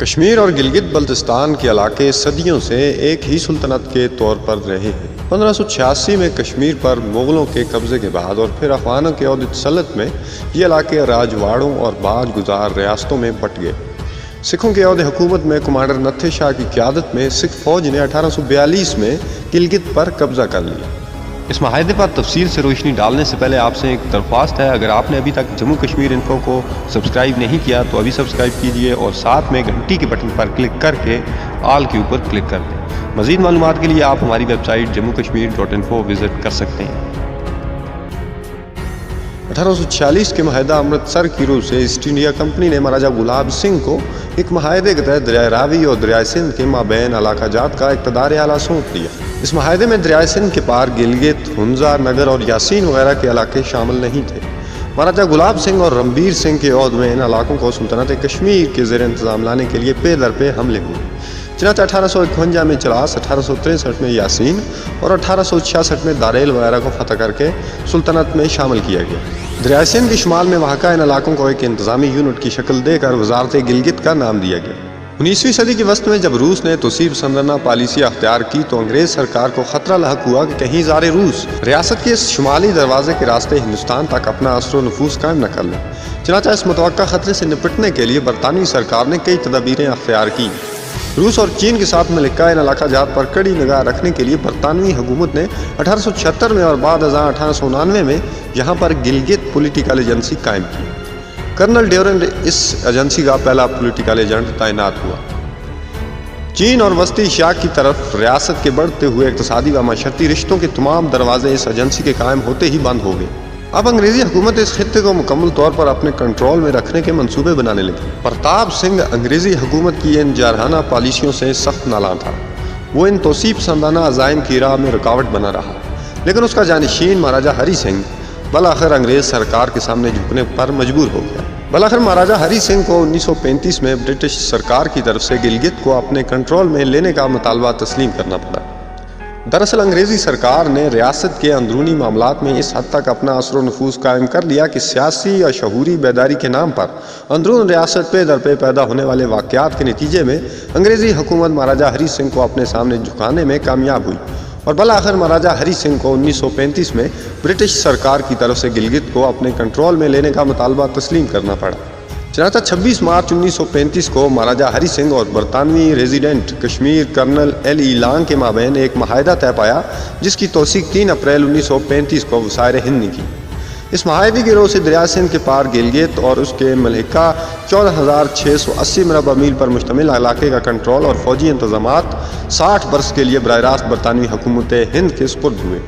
कश्मीर और गिलगित बल्तिस्तान के इलाके सदियों से एक ही सुल्तनत के तौर पर रहे हैं। पंद्रह में कश्मीर पर मुग़लों के कब्ज़े के बाद और फिर अफगानों के अहद तसलत में ये इलाके राजवाड़ों और बाज गुजार रियासतों में बट गए। सिखों के अहद हुकूमत में कमांडर नत्थे शाह की क्यादत में सिख फौज ने अठारह सौ बयालीस में गिलगित पर कब्ज़ा कर लिया। इस माहे पर तफसील से रोशनी डालने से पहले आपसे एक दरख्वास्त है। अगर आपने अभी तक जम्मू कश्मीर इन्फो को सब्सक्राइब नहीं किया तो अभी सब्सक्राइब कीजिए और साथ में घंटी के बटन पर क्लिक करके आल के ऊपर क्लिक कर दें। मज़ीद मालूम के लिए आप हमारी website Jammu Kashmir dot info visit कर सकते हैं। अठारह सौ छियालीस के माहदा अमृतसर की रूप से ईस्ट इंडिया कंपनी ने महाराजा गुलाब सिंह को एक माहदे के तहत दरिया रावी और दरिया सिंध के माबेन इलाका जात का इकतदार आला सौंप दिया। इस माहदे में दरिया सिंध के पार गिलगित हंजा नगर और यासीन वगैरह के इलाके शामिल नहीं थे। महाराजा गुलाब सिंह और रणबीर सिंह के अहद में इन इलाकों को सुल्तनत कश्मीर के जेर इंतज़ाम लाने के लिए पे दर पे हमले हुए। चनाच अठारह सौ इकवंजा में चलास अठारह सौ तिरसठ में यासीन और अठारह सौ छियासठ में दारेल वगैरह को फतह करके सुल्तनत में शामिल किया गया। दरियासिन के शुमाल में वहाँ का इन इलाकों को एक इंतजामी यूनिट की शक्ल देकर वजारत गिलगित का नाम दिया गया। उन्नीसवीं सदी के वस्त में जब रूस ने तोसीब संदना पॉलिसी अख्तियार की तो अंग्रेज़ सरकार को खतरा लहक हुआ कि कहीं जार रूस रियासत के शुमाली दरवाजे के रास्ते हिंदुस्तान तक अपना असर नफूस कायम न कर लें। चनाचा इस मुतव खतरे से निपटने के लिए बरतानवी सरकार ने कई तदाबीरें अख्तियार की। रूस और चीन के साथ मलिका इलाका जात पर कड़ी निगाह रखने के लिए बरतानवी हुकूमत ने अठारह सौ छिहत्तर में और बाद हज़ार अठारह में यहाँ पर गिलगित पोलिटिकल एजेंसी कायम की। कर्नल ड्योरन इस एजेंसी का पहला पोलिटिकल एजेंट तैनात हुआ। चीन और वस्ती शाह की तरफ़ रियासत के बढ़ते हुए इकतदी व मशरती रिश्तों के तमाम दरवाजे इस एजेंसी के कायम होते ही बंद हो गए। अब अंग्रेज़ी हुकूमत इस खत्े को मुकम्मल तौर पर अपने कंट्रोल में रखने के मंसूबे बनाने लगी। प्रताप सिंह अंग्रेज़ी हुकूमत की इन जारहाना पॉलिसियों से सख्त नाला था। वो इन तोसीब संदाना अजायम की राह में रुकावट बना रहा। लेकिन उसका जानशीन महाराजा हरी सिंह बल आखिर अंग्रेज़ सरकार के सामने झुकने पर मजबूर हो गया। बल आखिर महाराजा हरी सिंह को 1935 में ब्रिटिश सरकार की तरफ़ से गिलगित को अपने कंट्रोल में लेने का मुतालबा तस्लीम करना पड़ा। दरअसल अंग्रेज़ी सरकार ने रियासत के अंदरूनी मामला में इस हद तक अपना असर नफूज कायम कर लिया कि सियासी या शहूरी बेदारी के नाम पर अंदरून रियासत पे दर पे पैदा होने वाले वाक़ात के नतीजे में अंग्रेज़ी हुकूमत महाराजा हरी सिंह को अपने सामने झुकाने में कामयाब हुई। और बल आखिर महाराजा हरी सिंह को 1935 में ब्रिटिश सरकार की तरफ़ से गिलगित को अपने कंट्रोल में लेने का मुतालबा तस्लीम करना पड़ा। चनाचा 26 मार्च 1935 को महाराजा हरी सिंह और बरतानवी resident Kashmir colonel L E Lang के माबेन एक माहिदा तय पाया, जिसकी तोसीक 3 अप्रैल 1935 को वसायर हिंद ने की। इस माहदे की रोज से दरिया सिंध के पार गिलगित और उसके मलिका चौदह हज़ार छः सौ अस्सी मरबा मील पर मुश्तमिल इलाके का कंट्रोल और फौजी इंतज़ाम साठ बरस के लिए बर रास्त बरतानवी हुकूमत हिंद के स्पुर्द हुए।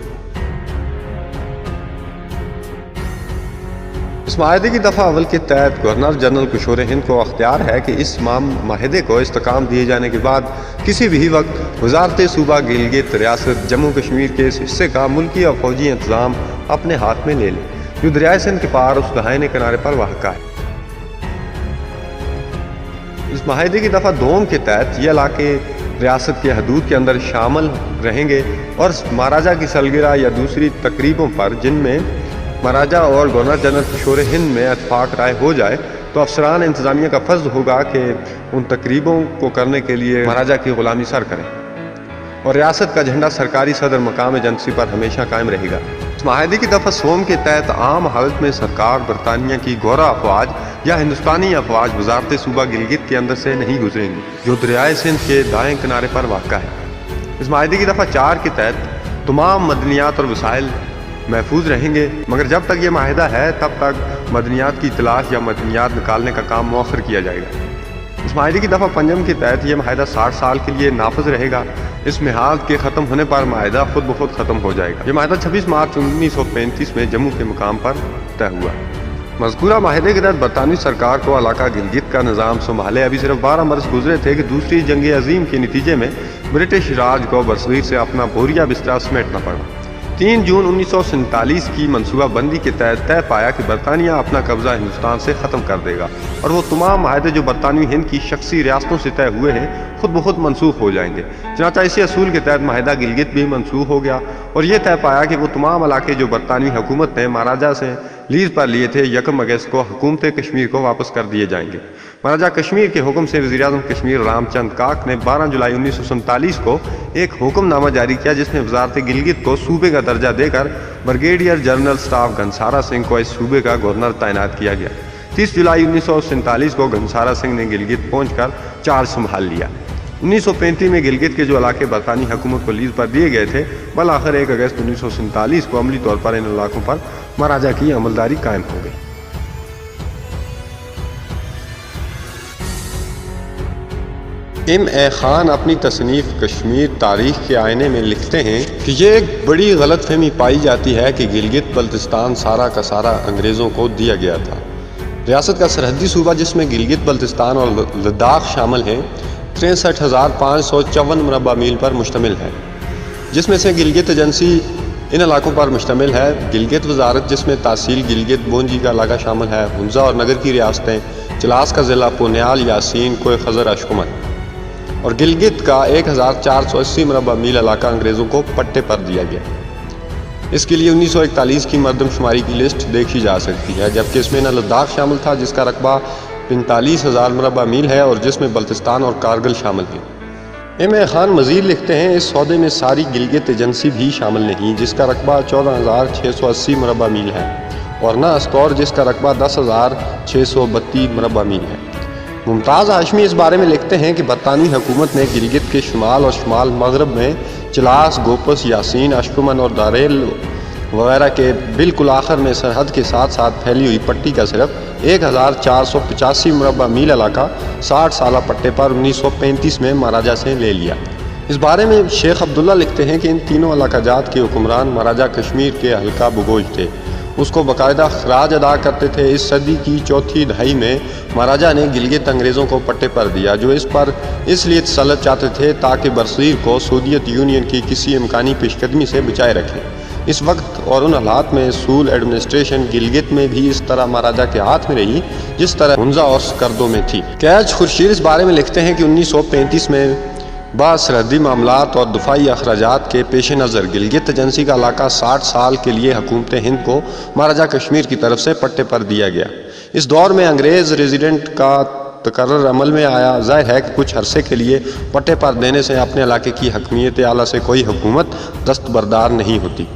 इस माहे की दफ़ा अवल के तहत गवर्नर जनरल किशोर हिंद को अख्तियार है कि इस माहे को इस्तकाम दिए जाने के बाद किसी भी वक्त वजारत सूबा गिलगित रियासत जम्मू कश्मीर के इस हिस्से का मुल्की और फौजी इंतज़ाम अपने हाथ में ले लें। जो दरिया सिंध के पार उस दहाने किनारे पर वाक़ा है इस माहे की दफ़ा दोम के तहत ये इलाके रियासत के हदूद के अंदर शामिल रहेंगे और महाराजा की सलगिरह या दूसरी तकरीबों पर, जिनमें महाराजा और गवर्नर जनरल किशोर हिंद में अतफाक राय हो जाए तो अफसरान इंतज़ामिया का फ़र्ज़ होगा कि उन तकरीबों को करने के लिए महाराजा की ग़ुलामी सर करें। और रियासत का झंडा सरकारी सदर मकाम एजेंसी पर हमेशा कायम रहेगा। माहे की दफ़ा सोम के तहत आम हालत में सरकार बरतानिया की गौरा अफवाज या हिंदुस्तानी अफवाज वजारत सूबा गिलगित के अंदर से नहीं गुजरेंगी। जो दरियाए सिंध के दाएँ किनारे पर वाक़ है। इस माहे की दफ़ा चार के तहत तमाम मदनियात और वसाइल महफूज रहेंगे, मगर जब तक ये माहिदा है, तब तक मदनियात की तलाश या मदनियात निकालने का काम मौखर किया जाएगा। इस माहे की दफ़ा पंजम के तहत यह माहिदा साठ साल के लिए नाफज रहेगा इस मिहाज के ख़त्म होने पर माहिदा खुद ब खुद ख़त्म हो जाएगा। ये माहिदा छब्बीस मार्च उन्नीस सौ पैंतीस में जम्मू के मुकाम पर तय हुआ। मजकूरा माहे के तहत बरतानवी सरकार को इलाका गिलगित का निज़ाम संभाले। अभी सिर्फ़ बारह बरस गुजरे थे कि दूसरी जंग अजीम के नतीजे में ब्रिटिश राज को बसवीर से अपना बोरिया बिस्तरा समेटना पड़ा। तीन जून उन्नीस सौ सैंतालीस की मनसूबाबंदी के तहत तय पाया कि बरतानिया अपना कब्जा हिंदुस्तान से ख़त्म कर देगा और वो तमाम माहदे जो बरतानवी हिंद की शख्सी रियासतों से तय हुए हैं, खुद बहुत मनसूख हो जाएँगे। चनाचा इसी असूल के तहत माहिदा गिलगित भी मनसूख हो गया और ये तय पाया कि वो तमाम इलाके जो बरतानवी हुकूमत ने, महाराजा से लीज पर लिए थे, यकम अगस्त को हुकूमत कश्मीर को वापस कर दिए जाएँगे। महाराजा कश्मीर के हुक्म से वजी अजम कश्मीर रामचंद काक ने 12 जुलाई उन्नीस को एक हुक्मनामा जारी किया, जिसमें वजारत गिलगित को सूबे का दर्जा देकर brigadier general staff Ghansara Singh को इस सूबे का गवर्नर तैनात किया गया। तीस जुलाई उन्नीस सौ सैंतालीस को घनसारा सिंह ने गिलगित पहुंचकर चार्ज संभाल लिया। 1935 में गिलगित के जो इलाके बरतानी हुकूमत को लीज पर दिए गए थे, बल आखिर एक अगस्त उन्नीस सौ सैंतालीस को अमली तौर पर इन इलाकों पर महाराजा की अमलदारी कायम हो गई। एम ए ख़ान अपनी तसनीफ़ कश्मीर तारीख के आयने में लिखते हैं कि ये एक बड़ी गलत फहमी पाई जाती है कि गिलगित बल्तिस्तान सारा का सारा अंग्रेज़ों को दिया गया था। रियासत का सरहदी सूबा, जिसमें गिलगित बल्तिस्तान और लद्दाख शामिल हैं, तिरसठ हज़ार पाँच सौ चौवन मरबा मील पर मुश्तमिल है, जिसमें से गिलगित एजेंसी इन इलाकों पर मुश्तमिल है गिलगित वजारत, जिसमें तहसील गिलगित, बोंजी का इलाका शामिल है। हंजा और नगर की रियासतें, चलास का ज़िला पुनियाल, यासीन, कोई खजर, अशकुमन। और गिलगित का एक हज़ार चार सौ अस्सी मरबा मील इलाका अंग्रेज़ों को पट्टे पर दिया गया। इसके लिए उन्नीस सौ इकतालीस की मरदमशुमारी की लिस्ट देखी जा सकती है, जबकि इसमें न लद्दाख शामिल था, जिसका रकबा पैंतालीस हज़ार मरबा मील है और जिसमें बल्तिस्तान और कारगिल शामिल हैं। एम ए ख़ान, मज़ीद लिखते हैं, इस सौदे में सारी गिलगित एजेंसी भी शामिल नहीं, जिसका रकबा चौदह हज़ार छः सौ अस्सी मरबा मील है, और न अस्तौर, जिसका रकबा दस हज़ार छः सौ बत्तीस मरबा मील है। मुमताज़ हाशमी इस बारे में लिखते हैं कि बरतानी हुकूमत ने गिलगित के शुमाल और शुमाल मगरब में चलास, गोपस, यासीन अशकुमन और दारेल वगैरह के बिल्कुल आखिर में सरहद के साथ साथ फैली हुई पट्टी का सिर्फ़ एक हज़ार चार सौ पचासी मुरबा मील इलाका साठ साल पट्टे पर उन्नीस सौ पैंतीस में महाराजा से ले लिया। इस बारे में शेख अब्दुल्ला लिखते हैं कि इन तीनों इलाका जात के हुक्मरान महाराजा कश्मीर के हल्का बुगोज थे। उसको बाकायदा खराज अदा करते थे। इस सदी की चौथी दहाई में महाराजा ने गिलगित अंग्रेज़ों को पट्टे पर दिया, जो इस पर इसलिए तसलत चाहते थे ताकि बरसीर को सोवियत यूनियन की किसी इमकानी पेशकदमी से बचाए रखें। इस वक्त और उन हालात में सूल एडमिनिस्ट्रेशन गिलगित में भी इस तरह महाराजा के हाथ में रही, जिस तरह हंजा और स्कर्दों में थी। कैच खुर्शीद इस बारे में लिखते हैं कि 1935 में बाद सरहदी मामला और दफाई अखराज के पेश नज़र गिलगित एजेंसी का इलाका साठ साल के लिए हुकूमत हिंद को महाराजा कश्मीर की तरफ़ से पट्टे पर दिया गया। इस दौर में अंग्रेज़ रेजिडेंट का तकर्र अमल में आया। ज़ाहिर है कि कुछ अरसे के लिए पट्टे पर देने से अपने इलाके की हकमीत आला से कोई हुकूमत दस्तबरदार नहीं होती।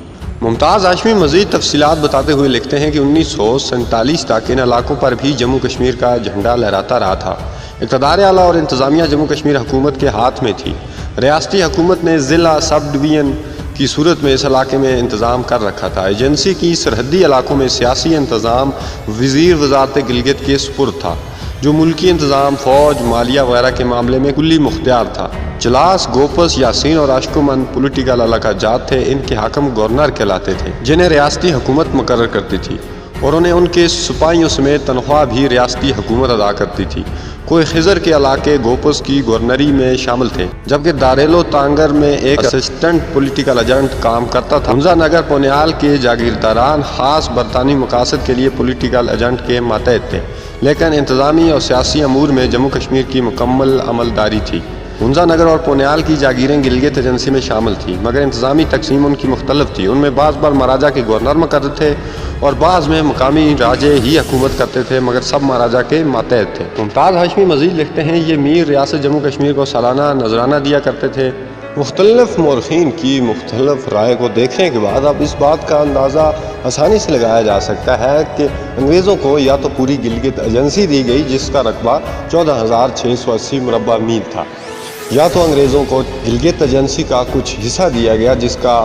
मुमताज़ आशमी मज़ीद तफसीत बताते हुए लिखते हैं कि उन्नीस सौ सैंतालीस तक इन इलाकों पर भी जम्मू कश्मीर का झंडा लहराता रहा था। इकतदार आला और इंतज़ामिया जम्मू कश्मीर हुकूमत के हाथ में थी। रियासती हुकूमत ने ज़िला सब डिवीज़न की सूरत में इस इलाके में इंतज़ाम कर रखा था। एजेंसी की सरहदी इलाकों में सियासी इंतज़ाम वज़ीर वजारत गिलगित के स्पुर था, जो मुल्की इंतज़ाम, फ़ौज, मालिया वगैरह के मामले में कुल्ली मुख्तियार था। जलास, गोपस, यासीन और अशकुमन पोलिटिकल इलाका जात थे, इनके हाकम गवर्नर कहलाते थे, जिन्हें रियासती हुकूमत मुकर करती थी, और उन्हें उनके सिपाहियों समेत तनख्वाह भी रियासती हुकूमत अदा करती थी। कोई खिजर के इलाके गोपस की गवर्नरी में शामिल थे, जबकि दारेलो तांगर में एक असिस्टेंट पॉलिटिकल एजेंट काम करता था। हमजा नगर पुनियाल के जागीरदारान खास बरतानी मकासद के लिए पॉलिटिकल एजेंट के मातहत थे, लेकिन इंतज़ामी और सियासी अमूर में जम्मू कश्मीर की मुकम्मल अमलदारी थी। हंजा नगर और पुनियाल की जागीरें गिलगित एजेंसी में शामिल थी, मगर इंतज़ामी तकसीम उनकी मुख्तलफ थी। उनमें बाज़ बार महाराजा के गवर्नर मुकर थे और बाज़ में मकामी राजे ही हकूमत करते थे, मगर सब महाराजा के मातहत थे। मुमताज़ हाशमी मजीद लिखते हैं, ये मीर रियासत जम्मू कश्मीर को सालाना नजराना दिया करते थे। मुख्तलफ मौरखीन की मुख्तलफ राय को देखने के बाद अब इस बात का अंदाज़ा आसानी से लगाया जा सकता है कि अंग्रेज़ों को या तो पूरी गिलगित एजेंसी दी गई, जिसका रकबा चौदह हज़ार छः सौ अस्सी मुरबा मील था। या तो अंग्रेज़ों को गिलगित एजेंसी का कुछ हिस्सा दिया गया, जिसका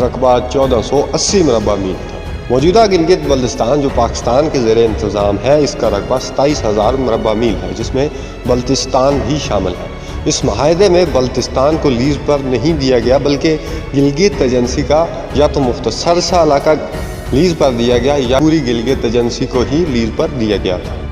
रकबा चौदह सौ अस्सी मुरबा मील था। मौजूदा गिलगित बल्तिस्तान, जो पाकिस्तान के ज़ेर इंतज़ाम है, इसका रकबा सताईस हज़ार मरबा मील है, जिसमें बल्तिस्तान भी शामिल है। इस माहदे में बल्तिस्तान को लीज पर नहीं दिया गया, बल्कि गिलगित एजेंसी का या तो मुख्तसर सा इलाका लीज पर दिया गया, या पूरी गिलगित एजेंसी को ही लीज पर दिया गया था।